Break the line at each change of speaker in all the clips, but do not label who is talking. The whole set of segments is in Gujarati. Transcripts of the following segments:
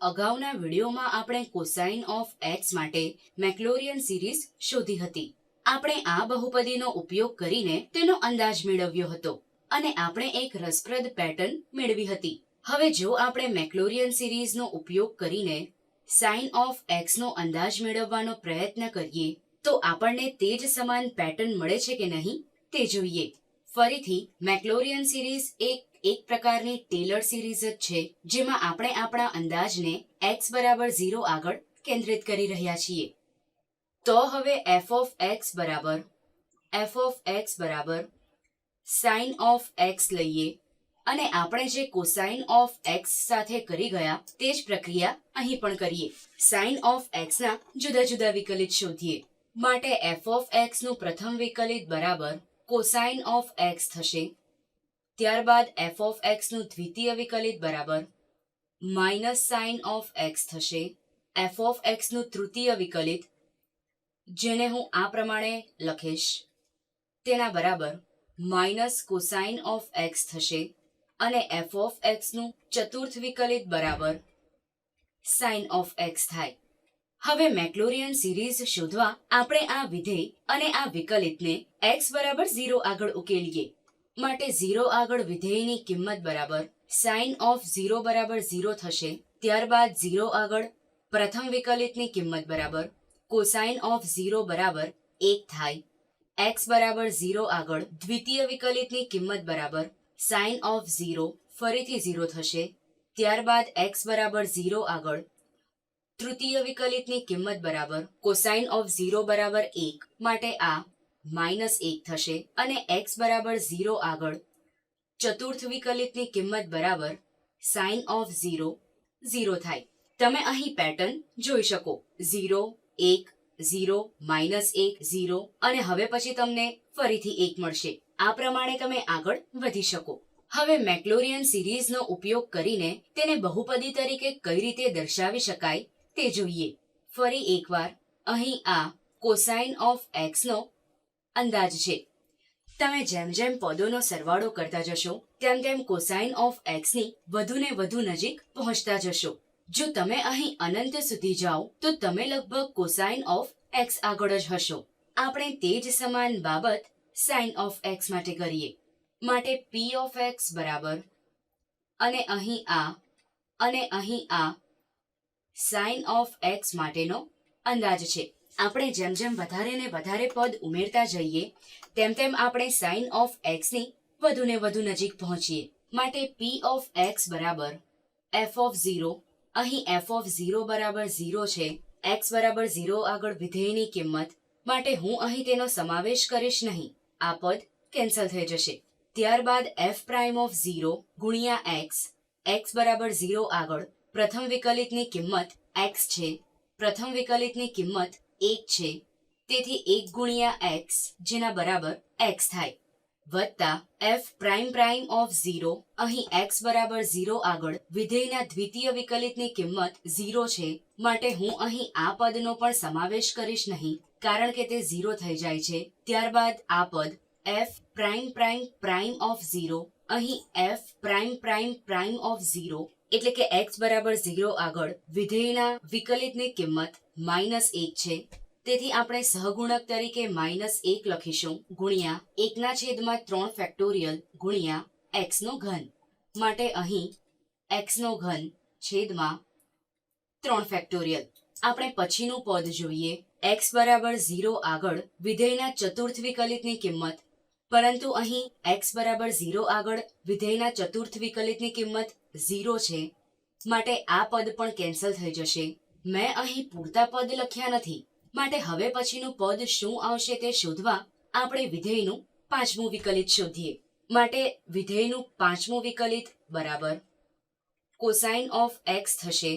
અગાઉના વિડીયોમાં આપણે કોસાઇન ઓફ એક્સ માટે મેક્લોરિયન સિરીઝ શોધી હતી. આપણે આ બહુપદીનો ઉપયોગ કરીને તેનો અંદાજ મેળવ્યો હતો અને આપણે એક રસપ્રદ પેટર્ન મેળવી હતી. હવે જો આપણે મેક્લોરિયન સિરીઝનો ઉપયોગ કરીને સાઇન ઓફ એક્સનો અંદાજ મેળવવાનો પ્રયત્ન કરીએ, તો આપણને તે જ સમાન પેટર્ન મળે છે કે નહીં તે જોઈએ. ફરીથી, મેક્લોરિયન સિરીઝ એક એક પ્રકારની ટેલર સિરીઝ જ છે, જેમાં આપણે આપણા અંદાજને એક્સ બરાબર ઝીરો આગળ કેન્દ્રિત કરી રહ્યા છીએ. તો હવે એફ ઓફ એક્સ બરાબર, એફ ઓફ એક્સ બરાબર સાઇન ઓફ એક્સ લઈએ. અને આપણે જે કોસાઇન ઓફ એક્સ સાથે કરી ગયા, તે જ પ્રક્રિયા અહીં પણ કરીએ. સાઇન ઓફ એક્સના જુદા જુદા વિકલિત શોધીએ. માટે એફ ઓફ એક્સનું પ્રથમ વિકલિત બરાબર કોસાઇન ઓફ એક્સ થશે. ત્યારબાદ એફ ઓફ એક્સનું દ્વિતીય વિકલિત બરાબર માઇનસ સાઇન ઓફ એક્સ થશે. એફ ઓફ એક્સનું તૃતીય વિકલિત, જેને હું આ પ્રમાણે લખીશ. તેના બરાબર માઇનસ કોસાઇન ઓફ એક્સ થશે અને એફ ઓફ એક્સનું ચતુર્થ વિકલિત બરાબર સાઇન ઓફ એક્સ થાય. હવે મેક્લોરિયન સિરીઝ શોધવા આપણે આ વિધેય અને આ વિકલિતને એક્સ બરાબર ઝીરો આગળ ઉકેલીએ. માટે ઝીરો આગળ વિધેયની કિંમત બરાબર સાઇન ઓફ ઝીરો બરાબર ઝીરો થશે. ત્યારબાદ ઝીરો આગળ પ્રથમ વિકલિતની કિંમત બરાબર કોસાઇન ઓફ ઝીરો બરાબર એક થાય. એક્સ બરાબર ઝીરો આગળ દ્વિતીય વિકલિતની કિંમત બરાબર સાઇન ઓફ ઝીરો ફરીથી ઝીરો થશે. ત્યારબાદ એક્સ બરાબર ઝીરો આગળ તૃતીય વિકલિતની કિંમત બરાબર કોસાઇન ઓફ ઝીરો બરાબર એક માટે આ માઇનસ એક થશે અને એક્સ બરાબર ઝીરો આગળ ચતુર્થ વિકલિતની કિંમત બરાબર સાઇન ઓફ 0 0 થાય. તમે અહીં પેટર્ન જોઈ શકો. 0 1 0 માઇનસ 1 0 અને હવે પછી તમને ફરીથી એક મળશે. આ પ્રમાણે તમે આગળ વધી શકો. હવે મેક્લોરિયન સિરીઝનો ઉપયોગ કરીને તેને બહુપદી તરીકે કઈ રીતે દર્શાવી શકાય તે જોઈએ. ફરી એકવાર, અહીં આ કોસાઇન ઓફ એક્સનો અંદાજ છે. તમે જેમ જેમ પદોનો સરવાળો કરતા જશો, તેમ તેમ કોસાઇન ઓફ એક્સની વધુને વધુ નજીક પહોંચતા જશો. જો તમે અહીં અનંત સુધી જાઓ, તો તમે લગભગ કોસાઇન ઓફ એક્સ આગળ જ હશો. આપણે તે જ સમાન બાબત સાઇન ઓફ એક્સ માટે કરીએ. માટે પી ઓફ એક્સ બરાબર, અને અહીં આ, અને અહીં આ સાઇન ઓફ એક્સ માટેનો અંદાજ છે. આપણે જેમ જેમ વધારે ને વધારે પદ ઉમેરતા જઈએ, તેમ તેમ આપણે સાઇન ઓફ એક્સની વધુ ને વધુ નજીક પહોંચીએ. માટે પી ઓફ એક્સ બરાબર એફ ઓફ ઝીરો અહીં એફ ઓફ ઝીરો બરાબર ઝીરો છે. એક્સ બરાબર ઝીરો આગળ વિધેયની કિંમત, માટે હું અહીં તેનો સમાવેશ કરીશ નહીં. આ પદ કેન્સલ થઈ જશે. ત્યારબાદ એફ પ્રાઇમ ઓફ ઝીરો ગુણ્યા એક્સ એક્સ બરાબર ઝીરો આગળ પ્રથમ વિકલિતની કિંમત એક્સ છે. પ્રથમ વિકલિતની કિંમત એક છે. તેથી એક ગુણ્યા એક્સ જેના બરાબર એક્સ થાય. વત્તા F prime prime of zero અહીં એક્સ બરાબર ઝીરો આગળ વિધેયના દ્વિતીય વિકલિતની કિંમત ઝીરો છે. માટે હું અહીં આ પદનો પણ સમાવેશ કરીશ નહીં, કારણ કે તે ઝીરો થઈ જાય છે. ત્યારબાદ આ પદ F prime prime prime of zero અહીં F prime prime prime of 0 એટલે કે એક્સ બરાબર ઝીરો આગળ વિધેયના વિકલિતની કિંમત માઇનસ એક છે. તેથી આપણે સહગુણક તરીકે માઇનસ એક લખીશું ગુણ્યા એકના છેદમાં ત્રણ ફેક્ટોરિયલ ગુણ્યા એક્સનો ઘન. માટે અહીં એક્સનો ઘન છેદમાં ત્રણ ફેક્ટોરિયલ. આપણે પછીનું પદ જોઈએ. એક્સ બરાબર ઝીરો આગળ વિધેયના ચતુર્થ વિકલિતની કિંમત. પરંતુ અહીં એક્સ બરાબર ઝીરો આગળ વિધેયના ચતુર્થ વિકલિતની કિંમત 0 છે. માટે આ પદ પણ કેન્સલ થઈ જશે. મેં અહીં પૂરતા પદ લખ્યા નથી. માટે હવે પછીનું પદ શું આવશે તે શોધવા આપણે વિધેયનું પાંચમું વિકલિત શોધીએ. માટે વિધેયનું પાંચમું વિકલિત બરાબર કોસાઇન ઓફ એક્સ થશે.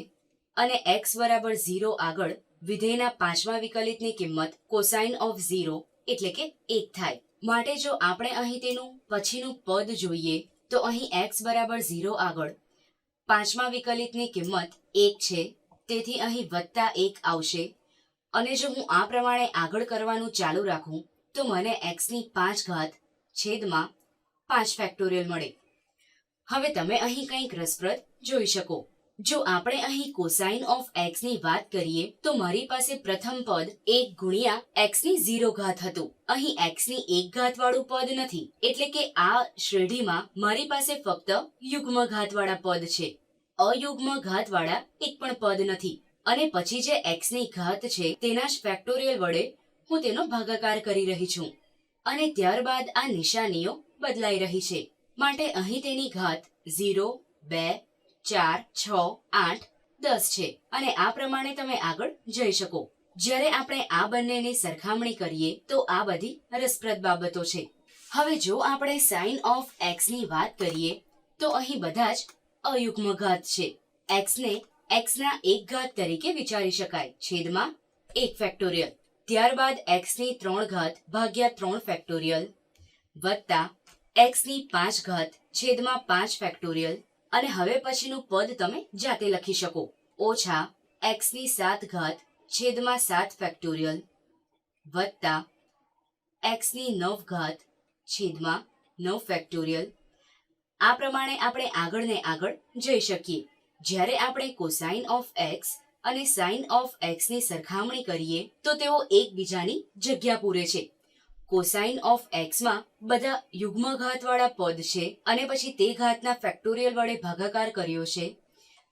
અને એક્સ બરાબર ઝીરો આગળ વિધેયના પાંચમા વિકલિતની કિંમત કોસાઇન ઓફ ઝીરો એટલે કે એક થાય. માટે જો આપણે અહીં તેનું પછીનું પદ જોઈએ તો અહીં એક્સ બરાબર ઝીરો આગળ પાંચમા વિકલિતની કિંમત એક છે, તેથી અહીં વત્તા એક આવશે. અને જો હું આ પ્રમાણે આગળ કરવાનું ચાલુ રાખું, તો મને એક્સની પાંચ ઘાત છેદમાં પાંચ ફેક્ટોરિયલ મળે. હવે તમે અહીં કંઈક રસપ્રદ જોઈ શકો. જો આપણે અહીં કોસાઇન ઓફ એક્સની વાત કરીએ, તો મારી પાસે પ્રથમ પદ એક ગુણ્યા એક્સની ઝીરો ઘાત હતું. અહીં એક્સની એક ઘાત વાળું પદ નથી. એટલે કે આ શ્રેણીમાં મારી પાસે ફક્ત યુગ્મ ઘાતવાળા પદ છે. અયુગ્મ ઘાતવાળા એક પણ પદ નથી. અને પછી જે એક્સની ઘાત છે, તેના જ ફેક્ટોરિયલ વડે હું તેનો ભાગાકાર કરી રહી છું. અને ત્યારબાદ આ નિશાનીઓ બદલાઈ રહી છે. માટે અહીં તેની ઘાત ઝીરો, બે ચાર, છ, આઠ, દસ છે. અને આ પ્રમાણે તમે આગળ જઈ શકો. જ્યારે આપણે આ બંનેની સરખામણી કરીએ, તો આ બધી રસપ્રદ બાબતો છે. હવે જો આપણે સાઇન ઓફ એક્સની વાત કરીએ, તો અહીં બધા જ અયુગ્મ ઘાત છે. એક્સને એક્સના એક ઘાત તરીકે વિચારી શકાય. છેદમાં એક ફેક્ટોરિયલ ત્યારબાદ એક્સની ત્રણ ઘાત ભાગ્યા ત્રણ ફેક્ટોરિયલ વત્તા એક્સની પાંચ ઘાત છેદમાં પાંચ ફેક્ટોરિયલ અને હવે પછીનું પદ તમે જાતે લખી શકો. ઓછા એક્સની સાત ઘાત છેદમાં સાત ફેક્ટોરિયલ વત્તા એક્સની નવ ઘાત છેદમાં નવ ફેક્ટોરિયલ આ પ્રમાણે આપણે આગળ ને આગળ જઈ શકીએ. જ્યારે આપણે કોસાઇન ઓફ એક્સ અને સાઇન ઓફ એક્સની સરખામણી કરીએ, તો તેઓ એકબીજાની જગ્યા પૂરે છે. કોસાઇન ઓફ એક્સમાં બધા યુગ્મ ઘાતવાળા પદ છે અને પછી તે ઘાતના ફેક્ટોરિયલ વડે ભાગાકાર કર્યો છે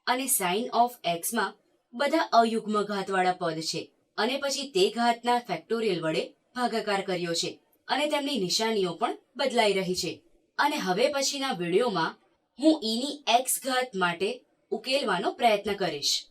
અને સાઇન ઓફ એક્સમાં બધા અયુગ્મ ઘાતવાળા પદ છે અને પછી તે ઘાતના ફેક્ટોરિયલ વડે ભાગાકાર કર્યો છે અને તેમની નિશાનીઓ પણ બદલાઈ રહી છે. અને હવે પછીના વિડીયોમાં હું ઈની એક્સ ઘાત માટે ઉકેલવાનો પ્રયત્ન કરીશ.